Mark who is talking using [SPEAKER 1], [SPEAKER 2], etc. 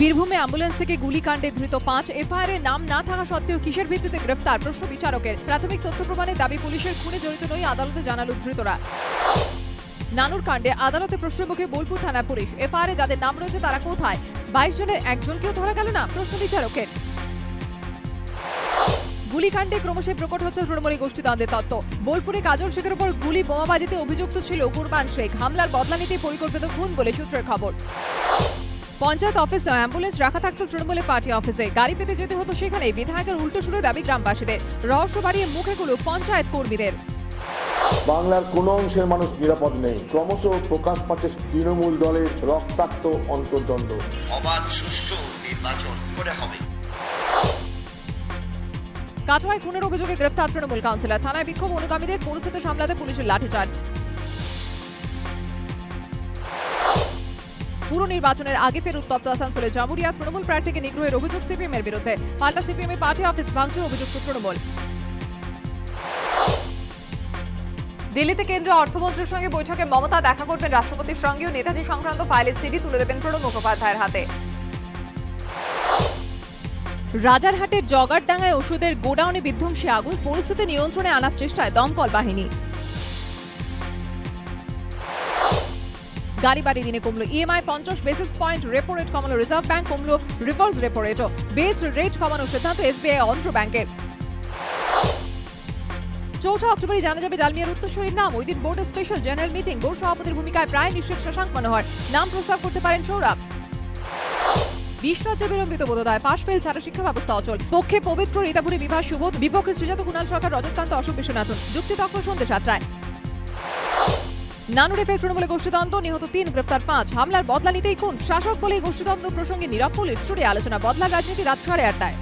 [SPEAKER 1] বীরভূমে অ্যাম্বুলেন্স থেকে গুলিকাণ্ডে ধৃত পাঁচ এফআইআর নাম না থাকা সত্ত্বেও কিসের ভিত্তিতে গ্রেফতার? প্রশ্ন বিচারকের। প্রাথমিক তথ্য প্রমাণে দাবি পুলিশের খুনে জড়িত নই আদালতে জানালো ধৃতরা। নানুর কাণ্ডে আদালতে প্রশ্নের মুখে বোলপুর থানা পুলিশ। এফআইআর যাদের নাম রয়েছে তারা কোথায়? বাইশ জনের একজনকেও ধরা গেল না? প্রশ্ন বিচারকের। গুলিকাণ্ডে ক্রমশ প্রকট হচ্ছে তৃণমূলী গোষ্ঠীদ্বন্দ্বের তত্ত্ব। বোলপুরে কাজল শেখের উপর গুলি বোমাবাজিতে অভিযুক্ত ছিল কুরবান শেখ। হামলার বদলা নিতে পরিকল্পিত খুন বলে সূত্রের খবর। পঞ্চায়েত অফিসে অ্যাম্বুলেন্স রাখা থাকতো তৃণমূলের পার্টি অফিসে। গাড়ি পেতে যেতে হতো সেখানে বিধায়কের উল্টো সুরে দাবি গ্রামবাসীদের। রহস্য বাড়িয়ে মুখে গুলো পঞ্চায়েত কর্মীদের।
[SPEAKER 2] বাংলার কোনো অংশের মানুষ নিরাপদ নেই। ক্রমশ প্রকাশ পাচ্ছে তৃণমূল দলের রক্তাক্ত অন্তর্দ্বন্দ্ব।
[SPEAKER 3] অবাধ সুষ্ঠু নির্বাচন করে হবে।
[SPEAKER 1] কাটোয়ায় খুনের অভিযোগে গ্রেফতার তৃণমূল কাউন্সিলর। থানায় বিক্ষোভ অনুগামীদের। পরিস্থিতি সামলাতে পুলিশের লাঠিচার্জ। পুরো নির্বাচনের আগে ফের উত্তপ্ত আসানসোলে জামুরিয়া, তৃণমূল প্রার্থীকে নিগ্রহের অভিযোগ সিপিএম এর বিরুদ্ধে। পাল্টা সিপিএম এর পার্টি অফিস ভাঙচুর, অভিযুক্ত তৃণমূল। দিল্লিতে কেন্দ্রীয় অর্থমন্ত্রীর সঙ্গে বৈঠকে মমতা দেখা করবেন রাষ্ট্রপতির সঙ্গেও নেতাজি সংক্রান্ত ফাইলের সিডি তুলে দেবেন প্রণব মুখোপাধ্যায়ের হাতে। রাজারহাটের জগারডাঙ্গায় ওষুধের গোডাউনে বিধ্বংসী আগুন, পরিস্থিতি নিয়ন্ত্রণে আনার চেষ্টায় দমকল বাহিনী। গাড়ি বাড়ি দিনে কমলো ইএমআই পঞ্চাশ বেসিস পয়েন্ট রেপো রেট কমালো রিজার্ভ ব্যাংক কমলো রিভার্স রেপো রেটও বেস রেট কমানোর সিদ্ধান্ত এসবিআই অন্ধ্র ব্যাংকের চৌঠা অক্টোবরে জানা যাবে ডালমিয়ার উত্তরসূরির নাম। ওই বোর্ডের স্পেশাল জেনারেল মিটিং বোর্ড সভাপতির ভূমিকায় প্রায় নিশ্চিত শশাঙ্ক মনোহর নাম প্রস্তাব করতে পারেন সৌরভ। বিশ রাজ্যে বিলম্বিত বোধদায়। পাশ ফেল ছাড়া শিক্ষা ব্যবস্থা অচল। পক্ষে পবিত্র রীতাপুরী বিভাস সুবোধ। বিপক্ষে শ্রীজাত কুণাল সরকার, রজতকান্ত, অশোক বিশ্বনাথন। যুক্তি তক্ষ সন্ধ্যে সাতটায়। নানুরে ফের তৃণমূলে গোষ্ঠীদ্বন্দ্ব, নিহত তিন, গ্রেপ্তার পাঁচ। হামলার বদলা নিতেই খুন। শাসক বলে এই গোষ্ঠীদ্বন্দ্ব প্রসঙ্গে নীরব পুলিশ। স্টুডিও আলোচনা, বদলা রাজনীতি রাত সাড়ে আটটায়।